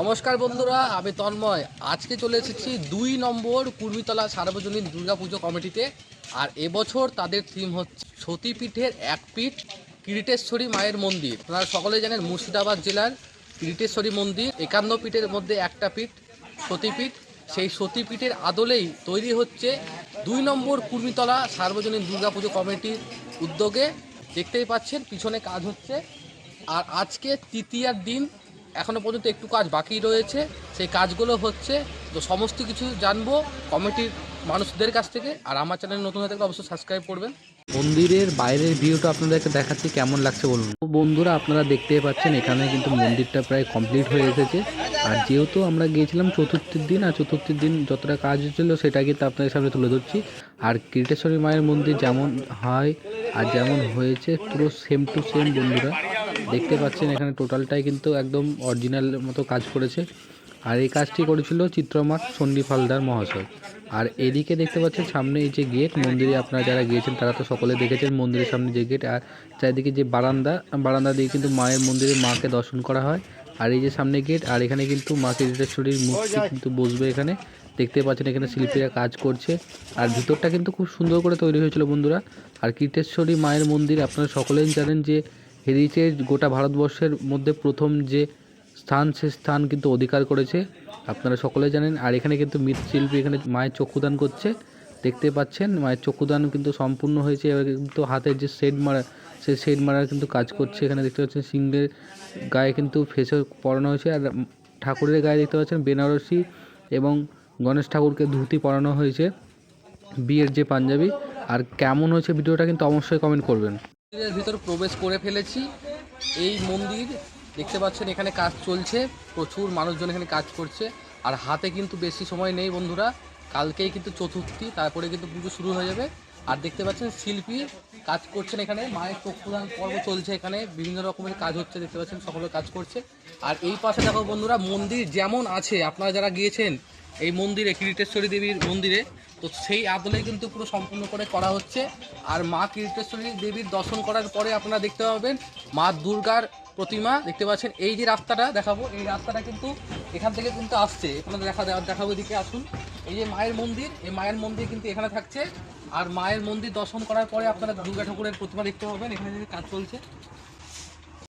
নমস্কার বন্ধুরা, আমি তন্ময়। আজকে চলে এসেছি দুই নম্বর কুর্মিতলা সার্বজনীন দুর্গাপুজো কমিটিতে। আর এবছর তাদের থিম হচ্ছে সতীপীঠের এক পীঠ, কিরিটেশ্বরী মায়ের মন্দির। আপনারা সকলে জানেন মুর্শিদাবাদ জেলার কিরিটেশ্বরী মন্দির। একান্ন পীঠের মধ্যে একটা পীঠ, সতীপীঠ। সেই সতীপীঠের আদলেই তৈরি হচ্ছে দুই নম্বর কুর্মিতলা সার্বজনীন দুর্গাপুজো কমিটির উদ্যোগে। দেখতেই পাচ্ছেন, পিছনে কাজ হচ্ছে। আর আজকে তৃতীয়ার দিন এখনও পর্যন্ত একটু কাজ বাকি রয়েছে। সেই কাজগুলো হচ্ছে তো সমস্ত কিছু জানব কমিটির মানুষদের কাছ থেকে। আর আমার চ্যানেল নতুন হয়ে থাকলে অবশ্যই সাবস্ক্রাইব করবেন। মন্দিরের বাইরের ভিউটা আপনাদেরকে দেখাচ্ছি কেমন লাগছে বলুন? বন্ধুরা আপনারা দেখতেই পাচ্ছেন এখানে কিন্তু মন্দিরটা প্রায় কমপ্লিট হয়ে এসেছে। আর যেহেতু আমরা গিয়েছিলাম চতুর্থীর দিন আর চতুর্থীর দিন যতটা কাজ হচ্ছিল সেটা কিন্তু আপনাদের সামনে তুলে ধরছি। আর কিরিটেশ্বরী মায়ের মন্দির যেমন হয় আর যেমন হয়েছে পুরো সেম টু সেম বন্ধুরা। দেখতে পাচ্ছেন এখানে টোটালটাই কিন্তু একদম অরিজিনাল মতো কাজ করেছে। আর এই কাজটি করেছিল চিত্রমাত সন্দীপ হালদার মহাশয়। আর এদিকে দেখতে পাচ্ছেন সামনে এই যে গেট, মন্দিরে আপনারা যারা গিয়েছেন তারা তো সকলে দেখেছেন মন্দিরের সামনে যে গেট। আর চারিদিকে যে বারান্দা বারান্দা দিয়ে কিন্তু মায়ের মন্দিরে মাকে দর্শন করা হয়। আর এই যে সামনে গেট, আর এখানে কিন্তু মা কিরিটেশ্বরীর মূর্তি কিন্তু বসবে এখানে। দেখতে পাচ্ছেন এখানে শিল্পীরা কাজ করছে। আর ভিতরটা কিন্তু খুব সুন্দর করে তৈরি হয়েছিল বন্ধুরা। আর কীর্তেশ্বরী মায়ের মন্দির, আপনারা সকলেই জানেন যে হেরিটেজ গোটা ভারতবর্ষের মধ্যে প্রথম যে স্থান, সে স্থান কিন্তু অধিকার করেছে। আপনারা সকলে জানেন। আর এখানে কিন্তু মৃৎশিল্পী এখানে মায়ের চক্ষুদান করছে। দেখতে পাচ্ছেন, মায়ের চক্ষুদান কিন্তু সম্পূর্ণ হয়েছে। এবার কিন্তু হাতের যে শেড মারা সেই শেড মারার কিন্তু কাজ করছে। এখানে দেখতে পাচ্ছেন, সিংহের গায়ে কিন্তু ফেসে পরানো হয়েছে। আর ঠাকুরের গায়ে দেখতে পাচ্ছেন, বেনারসি এবং গণেশ ঠাকুরকে ধুতি পরানো হয়েছে। বিয়ের যে পাঞ্জাবি। আর কেমন হয়েছে ভিডিওটা কিন্তু অবশ্যই কমেন্ট করবেন। মন্দিরের ভিতর প্রবেশ করে ফেলেছি। এই মন্দির, দেখতে পাচ্ছেন এখানে কাজ চলছে, প্রচুর মানুষজন এখানে কাজ করছে, আর হাতে কিন্তু বেশি সময় নেই বন্ধুরা, কালকেই কিন্তু চতুর্থী, তারপরে কিন্তু পুজো শুরু হয়ে যাবে। আর দেখতে পাচ্ছেন শিল্পী কাজ করছেন এখানে, মায়ের চক্ষুদান পর্ব চলছে এখানে, বিভিন্ন রকমের কাজ হচ্ছে, দেখতে পাচ্ছেন সকলে কাজ করছে। আর এই পাশে দেখো বন্ধুরা, মন্দির যেমন আছে, আপনারা যারা গিয়েছেন এই মন্দিরে, কিরিটেশ্বরী দেবীর মন্দিরে। তো সেই আদলে কিন্তু পুরো সম্পূর্ণ করে করা হচ্ছে। আর মা কিরিটেশ্বরী দেবীর দর্শন করার পরে আপনারা দেখতে পাবেন মা দুর্গার প্রতিমা। দেখতে পাচ্ছেন, এই যে রাস্তাটা দেখাবো, এই রাস্তাটা কিন্তু এখান থেকে কিন্তু আসছে। আপনাদের দেখা দেখাবো এদিকে, আসুন। এই যে মায়ের মন্দির, এই মায়ের মন্দির কিন্তু এখানে থাকছে। আর মায়ের মন্দির দর্শন করার পরে আপনারা দুর্গা ঠাকুরের প্রতিমা দেখতে পাবেন। এখানে যে কাজ চলছে।